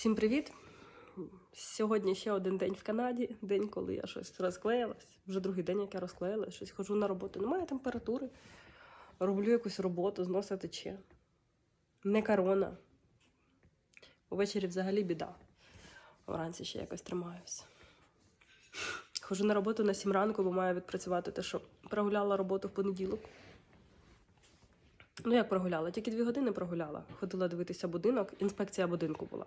Всім привіт! Сьогодні ще один день в Канаді, день, коли я щось розклеїлась. Вже другий день, як я розклеїлась, щось хожу на роботу. Немає температури. Роблю якусь роботу, з тече. Не корона. Увечері взагалі біда. Вранці ще якось тримаюся. Хожу на роботу на 7 ранку, бо маю відпрацювати те, що прогуляла роботу в понеділок. Ну, як прогуляла? Тільки дві години прогуляла. Ходила дивитися будинок, інспекція будинку була.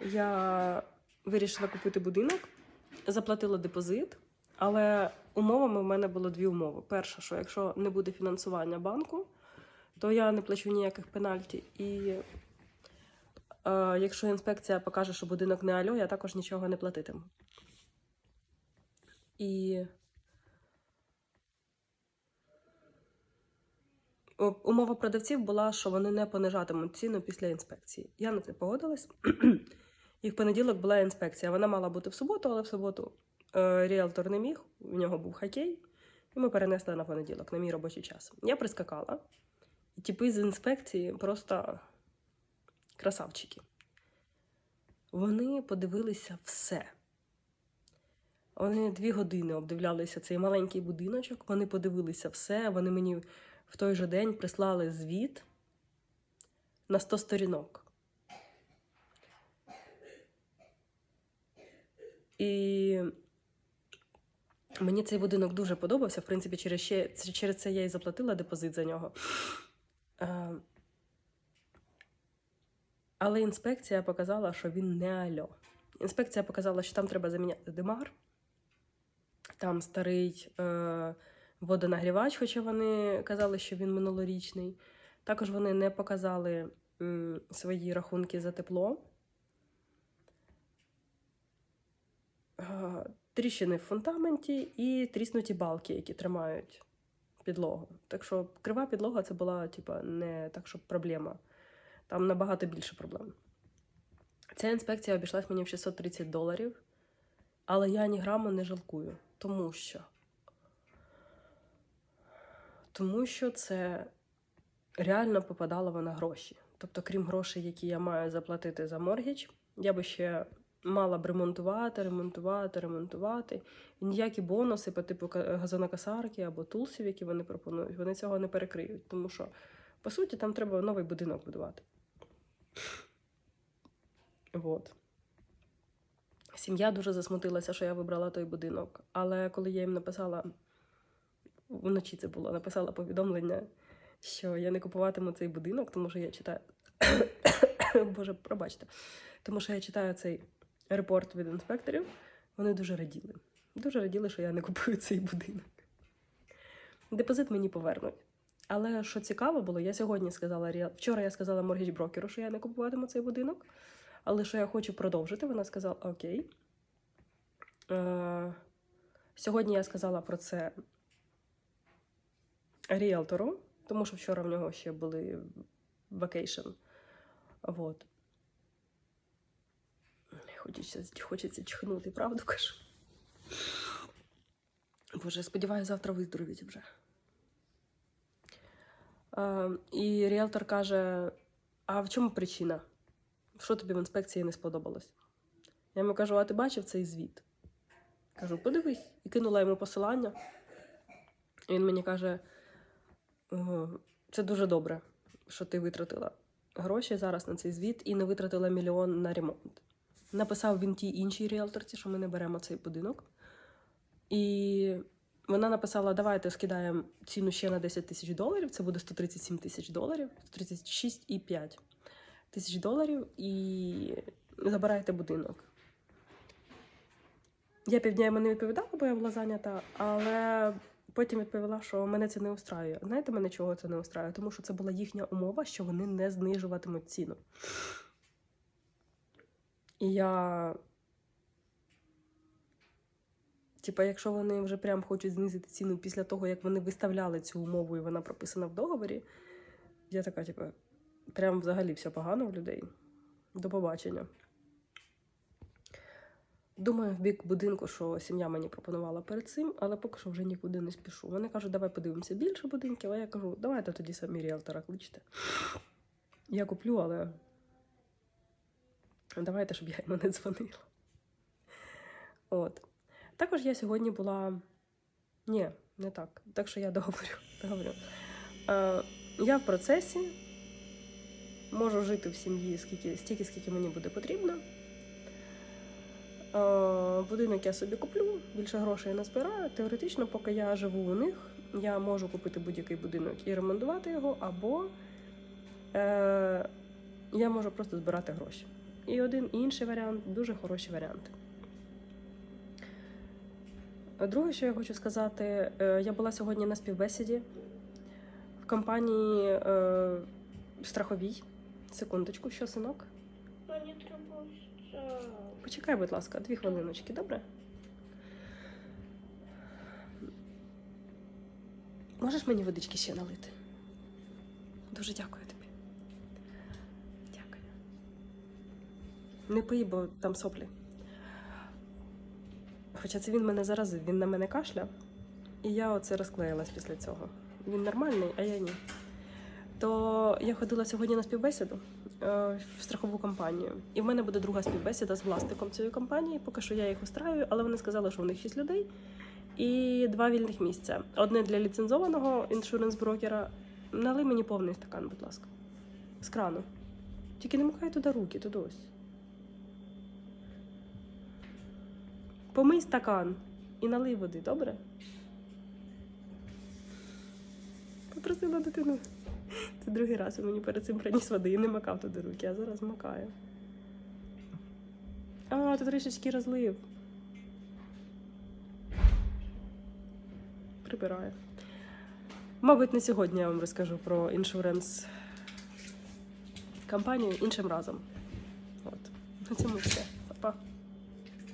Я вирішила купити будинок, заплатила депозит, але умовами в мене було дві умови. Перша, що якщо не буде фінансування банку, то я не плачу ніяких пенальті. І е, якщо інспекція покаже, що будинок не альо, я також нічого не платитиму. І Умова продавців була, що вони не понижатимуть ціну після інспекції. Я на це погодилась. І в понеділок була інспекція. Вона мала бути в суботу, але в суботу е, ріелтор не міг, в нього був хокей, і ми перенесли на понеділок, на мій робочий час. Я прискакала, і типи з інспекції просто красавчики. Вони подивилися все. Вони дві години обдивлялися цей маленький будиночок, вони подивилися все, вони мені в той же день прислали звіт на 100 сторінок. І мені цей будинок дуже подобався. В принципі, через, ще, через це я і заплатила депозит за нього. Е, Але інспекція показала, що він не альо. Інспекція показала, що там треба заміняти димар, там старий е, водонагрівач, хоча вони казали, що він минулорічний. Також вони не показали свої рахунки за тепло. Е, Тріщини в фундаменті і тріснуті балки, які тримають підлогу. Так що крива підлога це була типа, не так, щоб проблема. Там набагато більше проблем. Ця інспекція обійшлась мені в 630 доларів, але я ні граму не жалкую, тому що. Тому що це реально попадало вона гроші. Тобто, крім грошей, які я маю заплатити за моргіч, я би ще мала б ремонтувати, ремонтувати, ремонтувати. І ніякі бонуси по типу газонокосарки або тулсів, які вони пропонують, вони цього не перекриють. Тому що, по суті, там треба новий будинок будувати. Вот. Сім'я дуже засмутилася, що я вибрала той будинок. Але коли я їм написала, вночі це було, написала повідомлення, що я не купуватиму цей будинок, тому що я читаю. Боже, пробачте. Тому що я читаю цей репорт від інспекторів, вони дуже раділи. Дуже раділи, що я не купую цей будинок. Депозит мені повернуть. Але що цікаво було, я сьогодні сказала вчора я сказала моргіч брокеру, що я не купуватиму цей будинок, але що я хочу продовжити, вона сказала окей. Е, сьогодні я сказала про це ріелтору, тому що вчора в нього ще були вакейшн. Вот. Хочеться, хочеться чхнути, правду кажу. Боже, сподіваюся, завтра виздоровіть вже. Е, і ріелтор каже: а в чому причина? Що тобі в інспекції не сподобалось? Я йому кажу, а ти бачив цей звіт? Кажу, подивись. І кинула йому посилання. І він мені каже: «Е, це дуже добре, що ти витратила гроші зараз на цей звіт і не витратила мільйон на ремонт. Написав він тій іншій ріелторці, що ми не беремо цей будинок. І вона написала: давайте скидаємо ціну ще на 10 тисяч доларів. Це буде 137 тисяч доларів, 136,5 тисяч доларів, і забирайте будинок. Я півдня йому не відповідала, бо я була зайнята, але потім відповіла, що мене це не устраює. Знаєте, мене чого це не устраює? Тому що це була їхня умова, що вони не знижуватимуть ціну. І я. Типа, якщо вони вже прям хочуть знизити ціну після того, як вони виставляли цю умову і вона прописана в договорі, я така, типа, прям взагалі все погано в людей. До побачення. Думаю, в бік будинку, що сім'я мені пропонувала перед цим, але поки що вже нікуди не спішу. Вони кажуть, давай подивимося більше будинків, а я кажу, давайте тоді самі ріелтора кличте. Я куплю, але Давайте, щоб я йому не дзвонила. От. Також я сьогодні була. Ні, не так. Так що я договорю. договорю. Е, я в процесі можу жити в сім'ї скільки, стільки, скільки мені буде потрібно. Е, будинок я собі куплю, більше грошей не збираю. Теоретично, поки я живу у них, я можу купити будь-який будинок і ремонтувати його, або е, я можу просто збирати гроші. І один і інший варіант дуже хороші варіанти. Друге, що я хочу сказати, е, я була сьогодні на співбесіді в компанії е, страховій. Секундочку, що синок? Мені треба. Почекай, будь ласка, дві хвилиночки, добре? Можеш мені водички ще налити? Дуже дякую тобі. Дякую. Не пий, бо там соплі. Хоча це він мене заразив, він на мене кашляв, і я оце розклеїлась після цього. Він нормальний, а я ні. То я ходила сьогодні на співбесіду е, в страхову компанію. І в мене буде друга співбесіда з власником цієї компанії. Поки що я їх устраюю, але вони сказали, що в них 6 людей і два вільних місця. Одне для ліцензованого іншуренс-брокера. Налий мені повний стакан, будь ласка. З крану. Тільки не махай туди руки, туди ось. Помий стакан і налий води, добре? Попросила дитину. Це другий раз мені перед цим приніс води і не макав туди руки, а зараз макаю. А, ти трішечки розлив. Прибираю. Мабуть, не сьогодні я вам розкажу про іншуренс компанію іншим разом. От. На цьому все.